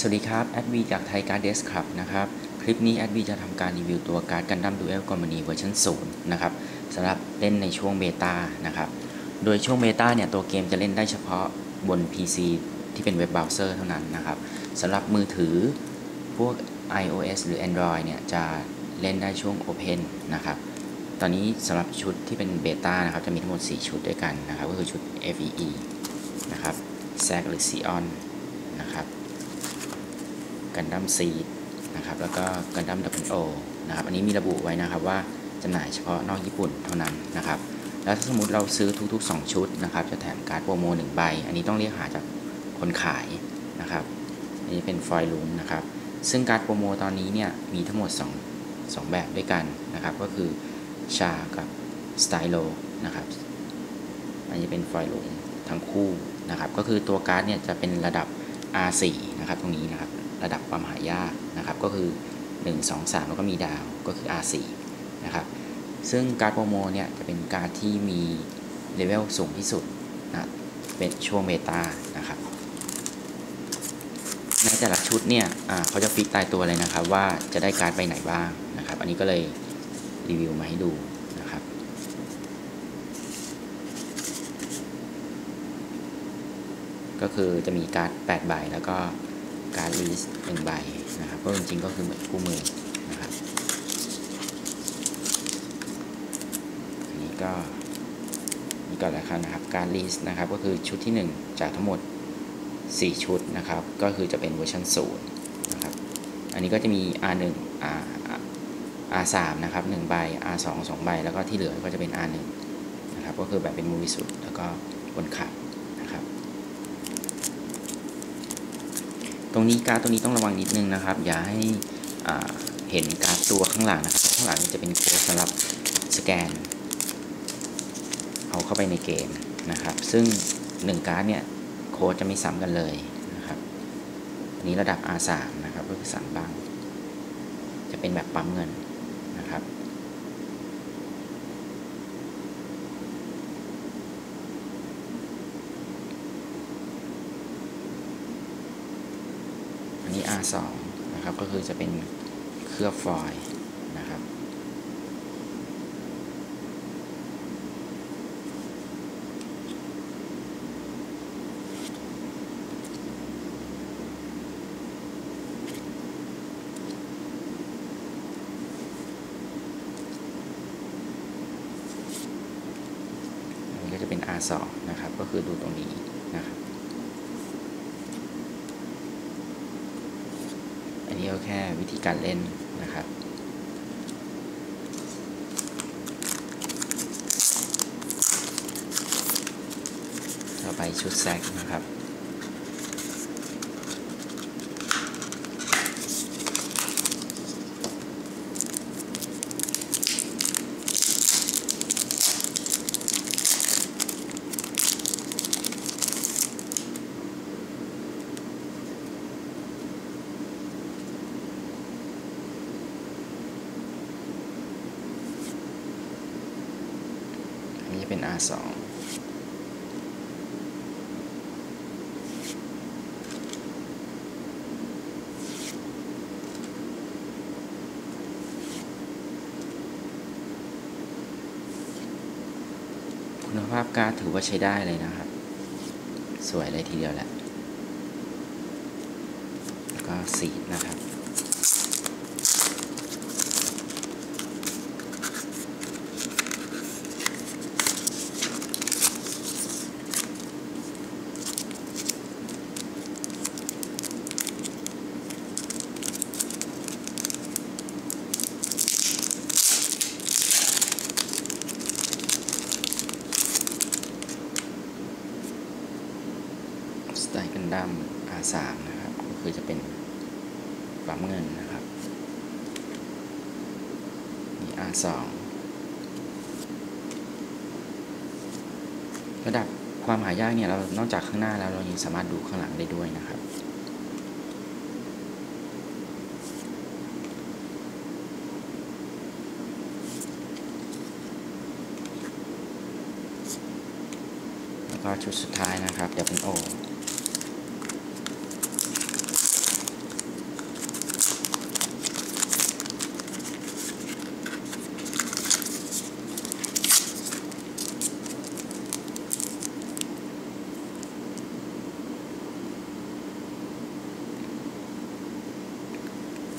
สวัสดีครับ แอดวีจากไทยการ์ดเดสครับนะครับ คลิปนี้แอดวีจะทำการรีวิวตัวการ์ดกันดั้มดูเอลกอมมานีเวอร์ชัน0นะครับสำหรับเล่นในช่วงเบต้านะครับ โดยช่วงเบต้าเนี่ย ตัวเกมจะเล่นได้เฉพาะบน PC ที่เป็นเว็บเบราว์เซอร์เท่านั้นนะครับสำหรับมือถือพวก iOS หรือ Android เนี่ย จะเล่นได้ช่วง Open นะครับ ตอนนี้สำหรับชุดที่เป็นเบต้านะครับ จะมีทั้งหมด 4 ชุดด้วยกันนะครับ ก็คือชุด FEE นะครับ SAC หรือ Xeon นะครับ กันดั้มซีดนะครับแล้วก็กันดั้มดับเบิลโอนะครับอันนี้มีระบุไว้นะครับว่าจำหน่ายเฉพาะนอกญี่ปุ่นเท่านั้นนะครับแล้วถ้าสมมติเราซื้อทุกๆ 2 ชุดนะครับจะแถมการ์ดโปรโม1ใบ อันนี้ต้องเรียกหาจากคนขายนะครับอันนี้เป็นฟอยล์ลุงนะครับซึ่งการ์ดโปรโมตอนนี้เนี่ยมีทั้งหมด 2 2 แบบด้วยกันนะครับก็คือชากับสไตโลนะครับอันนี้เป็นฟอยล์ลุงทั้งคู่นะครับก็คือตัวการ์ดเนี่ยจะเป็นระดับ R4 นะครับตรงนี้นะครับ ระดับความหายากนะครับก็คือ 1 2 3 แล้วก็มีดาวก็คือ R4 นะครับซึ่งการ์ดโปรโมเนี่ยจะเป็นการ์ดที่มีเลเวลสูงที่สุดนะเป็นช่วงเมตานะครับในแต่ละชุดเนี่ยเขาจะฟิกตายตัวเลยนะครับว่าจะได้การ์ดไปไหนบ้างนะครับอันนี้ก็เลยรีวิวมาให้ดูนะครับก็คือจะมีการ์ด8ใบแล้วก็ การลีสหนึ่งใบนะครับก็จริงๆก็คือเหมือนคู่มือนะครับอันนี้ก็นี่ก่อนล้วกันนะครับการลีสนะครับก็คือชุดที่ 1 จากทั้งหมด 4 ชุดนะครับ ก็คือจะเป็นเวอร์ชัน0นะครับอันนี้ก็จะมี R1 R R3 นะครับ1ใบ R2 2ใบแล้วก็ที่เหลือก็จะเป็น R1 นะครับก็คือแบบเป็นมูวิสุดแล้วก็บนขับ ตรงนี้การ์ดตัวนี้ต้องระวังนิดนึงนะครับ อย่าให้เห็นการ์ดตัวข้างหลังนะครับข้างหลังจะเป็นโค้ดสำหรับสแกน เอาเข้าไปในเกมนะครับ ซึ่ง 1 การ์ดเนี่ยโค้ดจะไม่ซ้ำกันเลยนะครับอันนี้ระดับ R3 นะครับก็คือสั่งบ้าง จะเป็นแบบปั๊มเงินนะครับันนี้ R2 นะครับ ก็คือจะเป็นเคลือบฟอยล์นะครับ ก็จะเป็น R2 นะครับ ก็คือดูตรงนี้นะครับ นี่ก็แค่วิธีการเล่นนะครับต่อไปชุดแซกนะครับนี้ จะเป็น R2 คุณภาพการ์ดถือว่าใช้ได้เลยนะครับ สวยเลยทีเดียวแหละ แล้วก็สีนะครับ ด้ม R3 นะครับ ก็คือจะเป็นปั๊มเงินนะครับนี่ R2 ระดับความหายากเนี่ยเรานอกจากข้างหน้าแล้วเรายังสามารถดูข้างหลังได้ด้วยนะครับ แล้วก็ชุดสุดท้ายนะครับ เดี๋ยวเป็นโอ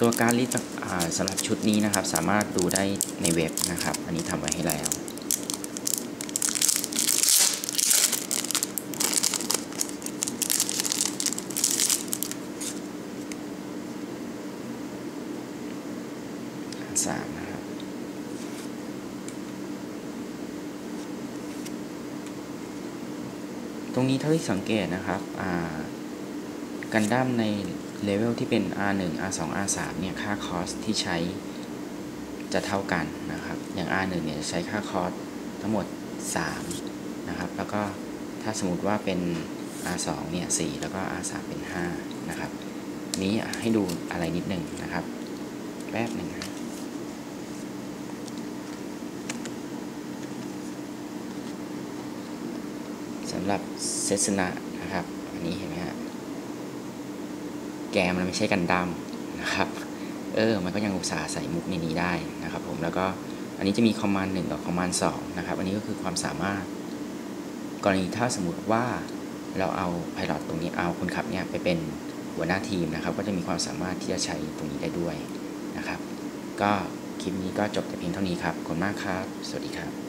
ตัวการลิสต์สำหรับชุดนี้นะครับ สามารถดูได้ในเว็บนะครับ อันนี้ทำไว้ให้แล้ว สามนะครับ ตรงนี้เท่าที่สังเกตนะครับอ่ากันดั้มใน เลเวลที่เป็น R1 R2 R3 เนี่ยค่าคอสที่ใช้จะเท่ากันนะครับ อย่าง R1 เนี่ยจะใช้ค่าคอสทั้งหมด 3 นะครับ แล้วก็ถ้าสมมติว่าเป็น R2 เนี่ย4แล้วก็ R3 เป็น 5 นะครับ นี้ให้ดูอะไรนิดหนึ่งนะครับ แป๊บหนึ่งนะสำหรับเซสนะนะครับ อันนี้เห็นไหมฮะ แกมันไม่ใช่กันดั้มนะครับ เออ มันก็ยังอุตส่าห์ใส่มุกในนี้ได้นะครับผม แล้วก็อันนี้จะมีคอมมานด์หนึ่งกับคอมมานด์สองนะครับ อันนี้ก็คือความสามารถ กรณีถ้าสมมติว่าเราเอาพลอตตรงนี้ เอาคนขับเนี่ยไปเป็นหัวหน้าทีมนะครับ ก็จะมีความสามารถที่จะใช้ตรงนี้ได้ด้วยนะครับ ก็คลิปนี้ก็จบแต่เพียงเท่านี้ครับ ขอบคุณมากครับ สวัสดีครับ